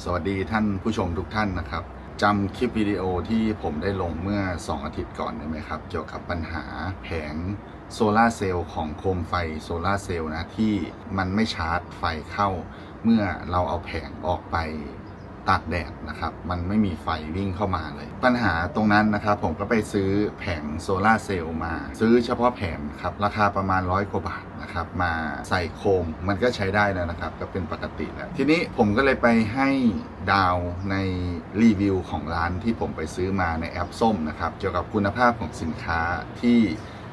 สวัสดีท่านผู้ชมทุกท่านนะครับจำคลิปวิดีโอที่ผมได้ลงเมื่อ 2 อาทิตย์ก่อนได้ไหมครับ เกี่ยวกับปัญหาแผงโซลาร์เซลล์ของโคมไฟโซลาร์เซลล์นะที่มันไม่ชาร์จไฟเข้า เมื่อเราเอาแผงออกไป ตากแดดนะครับ มันไม่มีไฟวิ่งเข้ามาเลย ปัญหาตรงนั้นนะครับ ผมก็ไปซื้อแผงโซลาเซลล์มา ซื้อเฉพาะแผงครับ ราคาประมาณร้อยกว่าบาทนะครับ มาใส่โคมมันก็ใช้ได้แล้วนะครับ ก็เป็นปกติแล้ว ทีนี้ผมก็เลยไปให้ดาวในรีวิวของร้านที่ผมไปซื้อมาในแอปส้มนะครับ เกี่ยวกับคุณภาพของสินค้าที่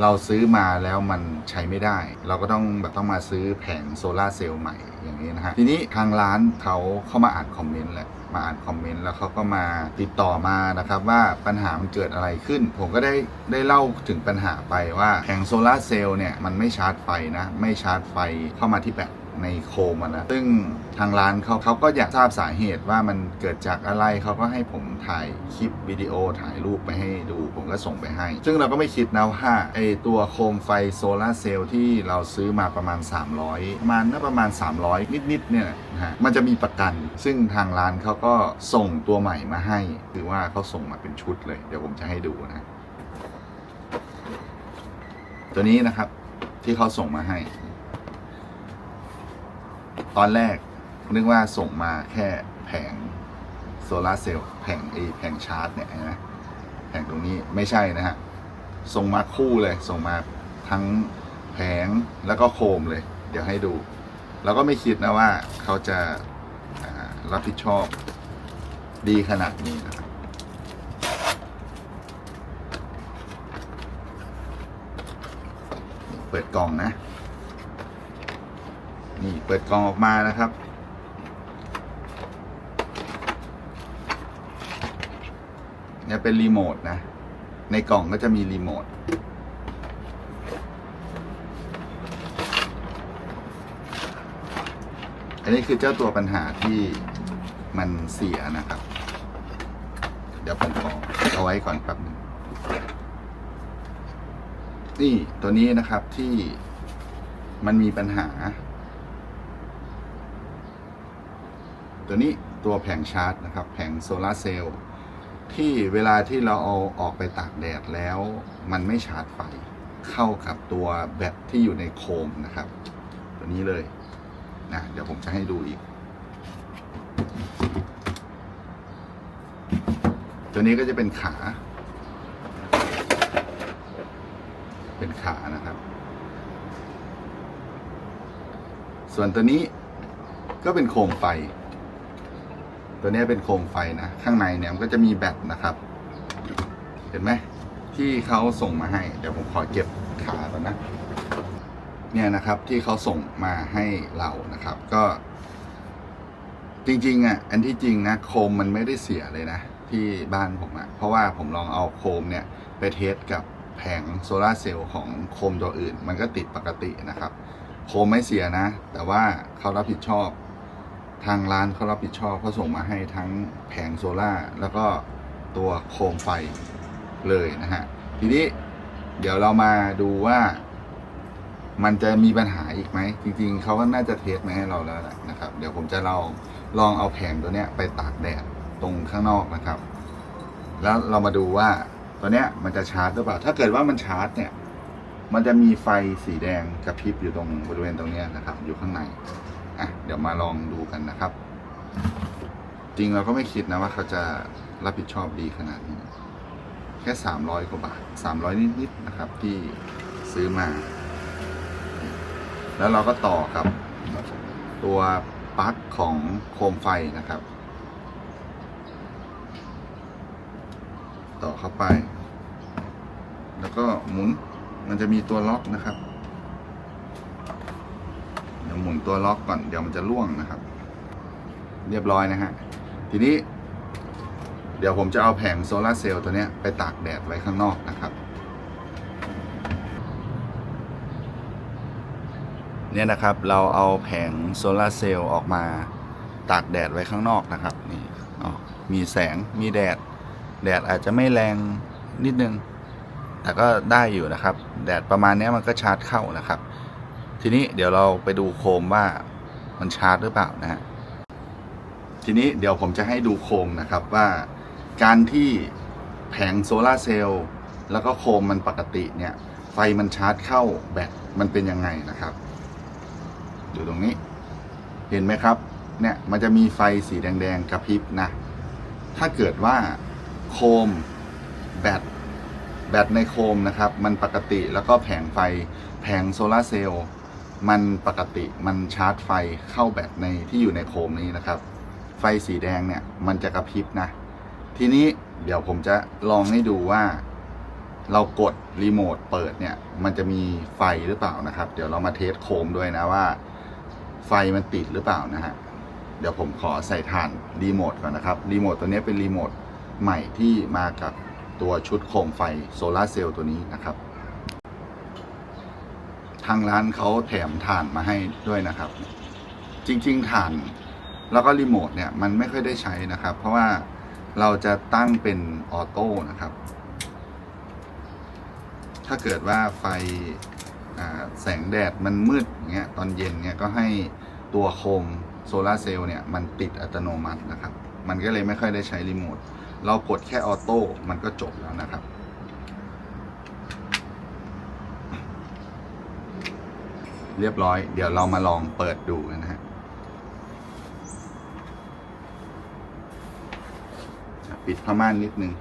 เราซื้อมาแล้วมันใช้ไม่ได้ เราก็ต้องแบบต้องมาซื้อแผงโซลาเซลล์ใหม่อย่างนี้นะฮะ ทีนี้ทางร้านเขาเข้ามาอ่านคอมเมนต์แหละมาอ่านคอมเมนต์แล้วเขาก็มาติดต่อมานะครับว่าปัญหามันเกิดอะไรขึ้น ผมก็ได้ได้เล่าถึงปัญหาไปว่าแผงโซลาเซลล์เนี่ยมันไม่ชาร์จไฟนะ ไม่ชาร์จไฟเข้ามาที่แบต ในโคมอะนะ ซึ่งทางร้านเขาเขาก็อยากทราบสาเหตุว่ามันเกิดจากอะไรเขาก็ให้ผมถ่ายคลิปวิดีโอถ่ายรูปไปให้ดูผมก็ส่งไปให้ ซึ่งเราก็ไม่คิดนะว่าไอตัวโคมไฟโซลาร์เซลล์ที่เราซื้อมาประมาณ 300 ประมาณน่าประมาณ 300 นิดๆเนี่ยนะฮะมันจะมีประกัน ซึ่งทางร้านเขาก็ส่งตัวใหม่มาให้คือว่าเขาส่งมาเป็นชุดเลย เดี๋ยวผมจะให้ดูนะ ตัวนี้นะครับที่เขาส่งมาให้ ตอนแรกนึกว่าส่งมาแค่แผงโซลาร์เซลล์แผงไอแผงชาร์จเนี่ยนะแผงตรงนี้ไม่ใช่นะฮะ ส่งมาคู่เลย ส่งมาทั้งแผงแล้วก็โคมเลย เดี๋ยวให้ดูเราก็ไม่คิดนะว่าเขาจะารับผิดชอบดีขนาดนี้นะครับเปิดกล่องนะ นี่เปิดกล่องออกมานะครับ เนี่ยเป็นรีโมทนะ ในกล่องก็จะมีรีโมทอันนี้คือเจ้าตัวปัญหาที่มันเสียนะครับ เดี๋ยวผมขอเอาไว้ก่อนแป๊บหนึงนี่ตัวนี้นะครับที่มันมีปัญหา ตัวนี้ตัวแผงชาร์จนะครับแผงโซลาร์เซลล์ที่เวลาที่เราเอาออกไปตากแดดแล้ว มันไม่ชาร์จไฟเข้ากับตัวแบตที่อยู่ในโคมนะครับ ตัวนี้เลยนะเดี๋ยวผมจะให้ดูอีก ตัวนี้ก็จะเป็นขา เป็นขานะครับ ส่วนตัวนี้ก็เป็นโคมไฟ ตัวนี้เป็นโคมไฟนะ ข้างในเนี่ยมันก็จะมีแบตนะครับ เห็นไหมที่เขาส่งมาให้ เดี๋ยวผมขอเก็บขาก่อนนะ เนี่ยนะครับที่เขาส่งมาให้เรานะครับ ก็ จริงๆอะอันที่จริงนะโคมมันไม่ได้เสียเลยนะ ที่บ้านผมอะเพราะว่าผมลองเอาโคมเนี่ยไปเทสกับแผงโซลาเซลล์ของโคมตัวอื่น มันก็ติดปกตินะครับ โคมไม่เสียนะ แต่ว่าเขารับผิดชอบ ทางร้านเขารับผิดชอบเขาส่งมาให้ทั้งแผงโซล่าแล้วก็ตัวโคมไฟเลยนะฮะ ทีนี้เดี๋ยวเรามาดูว่า มันจะมีปัญหาอีกไหม จริงๆ เขาก็น่าจะเทสมาให้เราแล้วแหละนะครับ เดี๋ยวผมจะลองลองเอาแผงตัวเนี้ยไปตากแดดตรงข้างนอกนะครับ แล้วเรามาดูว่าตัวเนี้ยมันจะชาร์จหรือเปล่า ถ้าเกิดว่ามันชาร์จเนี่ย มันจะมีไฟสีแดงกระพริบอยู่ตรงบริเวณตรงเนี้ยนะครับ อยู่ข้างใน อะเดี๋ยวมาลองดูกันนะครับ จริงเราก็ไม่คิดนะว่าเขาจะรับผิดชอบดีขนาดนี้ แค่สามร้อยกว่าบาทสามร้อยนิดๆนะครับ ที่ซื้อมา แล้วเราก็ต่อกับ ตัวปลั๊กของโคมไฟนะครับ ต่อเข้าไป แล้วก็หมุนมันจะมีตัวล็อกนะครับ เดี๋ยวหมุนตัวล็อกก่อนเดี๋ยวมันจะล่วงนะครับ เรียบร้อยนะฮะทีนี้ เดี๋ยวผมจะเอาแผงโซลาร์เซลล์ตัวนี้ไปตากแดดไว้ข้างนอกนะครับ เนี่ยนะครับเราเอาแผงโซลาร์เซลล์ออกมาตากแดดไว้ข้างนอกนะครับนี่อ๋อมีแสงมีแดด แดดอาจจะไม่แรงนิดนึง แต่ก็ได้อยู่นะครับ แดดประมาณนี้มันก็ชาร์จเข้านะครับ ทีนี้เดี๋ยวเราไปดูโคมว่ามันชาร์จหรือเปล่านะฮะทีนี้เดี๋ยวผมจะให้ดูโคมนะครับว่าการที่แผงโซลาร์เซลล์แล้วก็โคมมันปกติเนี่ย ไฟมันชาร์จเข้าแบตมันเป็นยังไงนะครับดูตรงนี้ เห็นไหมครับ เนี่ยมันจะมีไฟสีแดงๆกระพริบนะถ้าเกิดว่าโคมแบตแบตในโคมนะครับ มันปกติแล้วก็แผงไฟแผงโซลาร์เซลล์ มันปกติมันชาร์จไฟเข้าแบตในที่อยู่ในโคมนี้นะครับ ไฟสีแดงเนี่ยมันจะกระพริบนะ ทีนี้เดี๋ยวผมจะลองให้ดูว่า เรากดรีโมทเปิดเนี่ย มันจะมีไฟหรือเปล่านะครับ เดี๋ยวเรามาเทสโคมด้วยนะว่า ไฟมันติดหรือเปล่านะฮะเดี๋ยวผมขอใส่ฐานรีโมทก่อนนะครับรีโมทตัวนี้เป็นรีโมทใหม่ที่มากับตัวชุดโคมไฟโซลาเซลล์ตัวนี้นะครับ ทางร้านเขาแถมถ่านมาให้ด้วยนะครับ จริง ๆ ถ่านแล้วก็รีโมทเนี่ยมันไม่ค่อยได้ใช้นะครับ เพราะว่าเราจะตั้งเป็นออโต้นะครับ ถ้าเกิดว่าไฟแสงแดดมันมืดอย่างเงี้ยตอนเย็นเงี้ยก็ให้ตัวโคมโซลาเซลล์เนี่ยมันติดอัตโนมัตินะครับ มันก็เลยไม่ค่อยได้ใช้รีโมท เรากดแค่ออโต้มันก็จบแล้วนะครับ เรียบร้อย เดี๋ยวเรามาลองเปิดดูกันนะฮะปิดผ้าม่านนิดนึง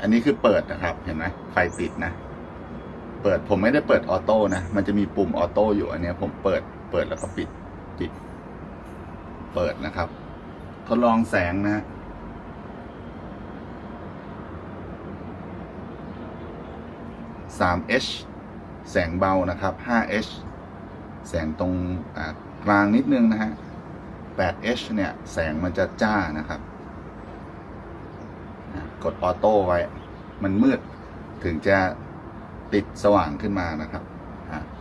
อันนี้คือเปิดนะครับ เห็นไหมไฟติดนะ เปิดผมไม่ได้เปิดออโต้นะ มันจะมีปุ่มออโต้อยู่อันนี้ผมเปิด เปิดแล้วก็ปิด ปิด เปิดนะครับ ทดลองแสงนะฮะ 3H แสงเบานะครับ 5H แสงตรงกลางนิดนึงนะฮะ 8H เนี่ย แสงมันจะจ้านะครับ กดออโต้ไว้ มันมืดถึงจะติดสว่างขึ้นมานะครับ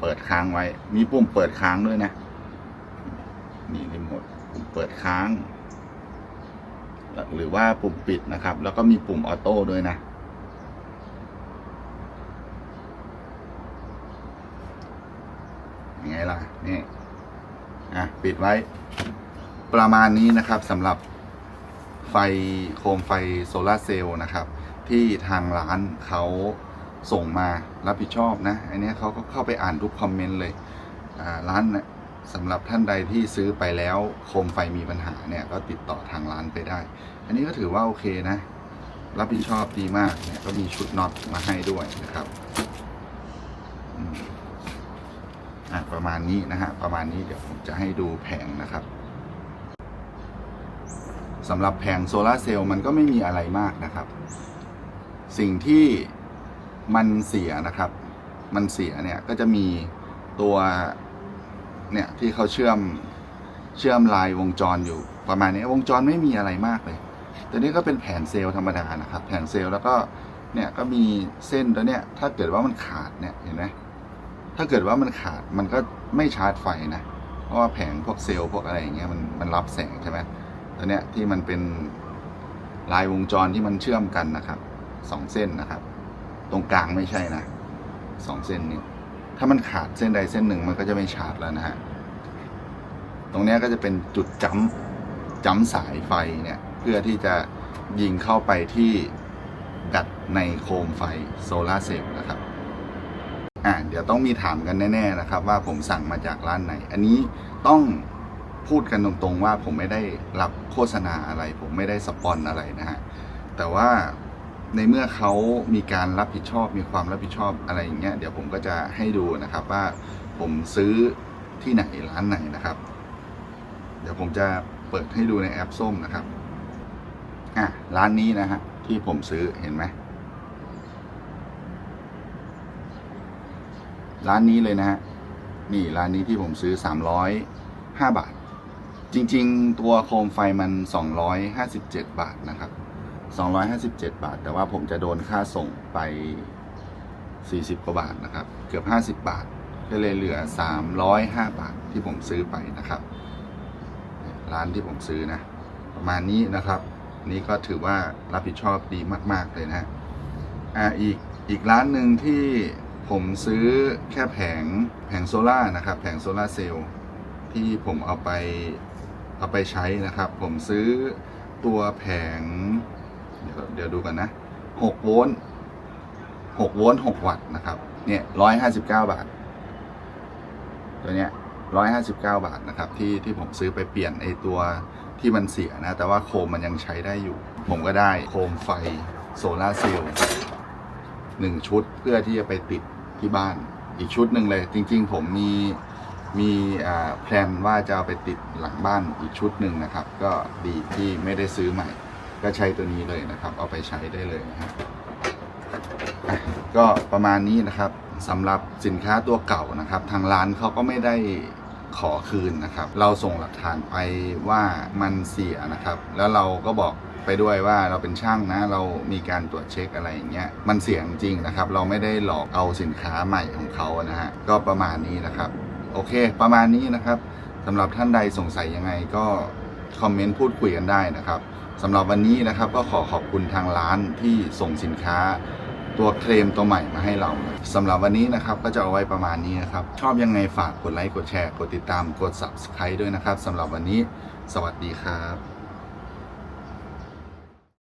เปิดค้างไว้ มีปุ่มเปิดค้างด้วยนะ นี่รีโมทปุ่มเปิดค้าง หรือว่าปุ่มปิดนะครับ แล้วก็มีปุ่มออโต้ด้วยนะ ยังไง ล่ะนี่อะปิดไว้ ประมาณนี้นะครับสำหรับไฟโคมไฟโซลาเซลล์นะครับ ที่ทางร้านเขาส่งมารับผิดชอบนะอันนี้เขาก็เข้าไปอ่านทุกคอมเมนต์เลยร้านนะสำหรับท่านใดที่ซื้อไปแล้วโคมไฟมีปัญหาเนี่ยก็ติดต่อทางร้านไปได้ อันนี้ก็ถือว่าโอเคนะ รับผิดชอบดีมากเนี่ยก็มีชุดน็อตมาให้ด้วยนะครับ อะประมาณนี้นะฮะประมาณนี้เดี๋ยวผมจะให้ดูแผงนะครับสำหรับแผงโซลาร์เซลล์มันก็ไม่มีอะไรมากนะครับ สิ่งที่มันเสียนะครับ มันเสียเนี่ยก็จะมีตัวเนี่ยที่เขาเชื่อมเชื่อมลายวงจรอยู่ประมาณนี้วงจรไม่มีอะไรมากเลยแต่นี่ก็เป็นแผงเซลล์ธรรมดานะครับ แผงเซลล์แล้วก็เนี่ยก็มีเส้นตัวเนี้ยถ้าเกิดว่ามันขาดเนี่ยเห็นไหม ถ้าเกิดว่ามันขาดมันก็ไม่ชาร์จไฟนะ เพราะว่าแผงพวกเซลล์พวกอะไรอย่างเงี้ยมันมันรับแสงใช่ไหมตัวเนี้ยที่มันเป็นลายวงจรที่มันเชื่อมกันนะครับสองเส้นนะครับ ตรงกลางไม่ใช่นะสองเส้นนี้ ถ้ามันขาดเส้นใดเส้นหนึ่งมันก็จะไม่ชาร์จแล้วนะฮะตรงเนี้ยก็จะเป็นจุดจ้ำจ้ำสายไฟเนี่ย เพื่อที่จะยิงเข้าไปที่แบตในโคมไฟโซลาเซลล์นะครับ อ่าเดี๋ยวต้องมีถามกันแน่ๆนะครับ ว่าผมสั่งมาจากร้านไหน อันนี้ต้องพูดกันตรงๆว่าผมไม่ได้รับโฆษณาอะไร ผมไม่ได้สปอนอะไรนะฮะแต่ว่าในเมื่อเขามีการรับผิดชอบมีความรับผิดชอบอะไรอย่างเงี้ยเดี๋ยวผมก็จะให้ดูนะครับว่าผมซื้อที่ไหนร้านไหนนะครับ เดี๋ยวผมจะเปิดให้ดูในแอปส้มนะครับอะร้านนี้นะฮะที่ผมซื้อเห็นไหม ร้านนี้เลยนะฮะนี่ร้านนี้ที่ผมซื้อ 305 บาท จริง ๆ ตัวโคมไฟมัน 257 บาทนะครับ 257 บาท แต่ว่าผมจะโดนค่าส่งไป 40 กว่าบาทนะครับ เกือบ 50 บาท ก็เลยเหลือ 305 บาทที่ผมซื้อไปนะครับ ร้านที่ผมซื้อนะ ประมาณนี้นะครับ นี่ก็ถือว่ารับผิดชอบดีมาก ๆ เลยนะฮะอ่าอีกอีกร้านหนึ่งที่ ผมซื้อแค่แผงแผงโซล่านะครับ แผงโซล่าเซลล์ที่ผมเอาไปเอาไปใช้นะครับ ผมซื้อตัวแผง เดี๋ยวเดี๋ยวดูกันนะ6โวลต์6โวลต์6วัตต์นะครับ เนี่ย159 บาท ตัวเนี้ย159 บาทนะครับ ที่ที่ผมซื้อไปเปลี่ยนไอตัวที่มันเสียนะ แต่ว่าโคมมันยังใช้ได้อยู่ ผมก็ได้โคมไฟโซล่าเซลล์ หนึ่งชุดเพื่อที่จะไปติดที่บ้าน อีกชุดหนึ่งเลย จริง ๆ ผมมีมีแพลนว่าจะเอาไปติดหลังบ้านอีกชุดหนึ่งนะครับ ก็ดีที่ไม่ได้ซื้อใหม่ ก็ใช้ตัวนี้เลยนะครับ เอาไปใช้ได้เลยนะครับอะก็ประมาณนี้นะครับสำหรับสินค้าตัวเก่านะครับ ทางร้านเขาก็ไม่ได้ขอคืนนะครับ เราส่งหลักฐานไปว่ามันเสียนะครับ แล้วเราก็บอก ไปด้วยว่าเราเป็นช่างนะ เรามีการตรวจเช็คอะไรอย่างเงี้ยมันเสียงจริงนะครับ เราไม่ได้หลอกเอาสินค้าใหม่ของเขานะฮะก็ประมาณนี้นะครับ โอเค ประมาณนี้นะครับสำหรับท่านใดสงสัยยังไงก็คอมเมนต์พูดคุยกันได้นะครับสำหรับวันนี้นะครับก็ขอขอบคุณทางร้านที่ส่งสินค้าตัวเคลมตัวใหม่มาให้เราสำหรับวันนี้นะครับก็จะเอาไว้ประมาณนี้นะครับ ชอบยังไงฝากกดไลค์กดแชร์ กดติดตามกด subscribe ด้วยนะครับสำหรับวันนี้ สวัสดีครับ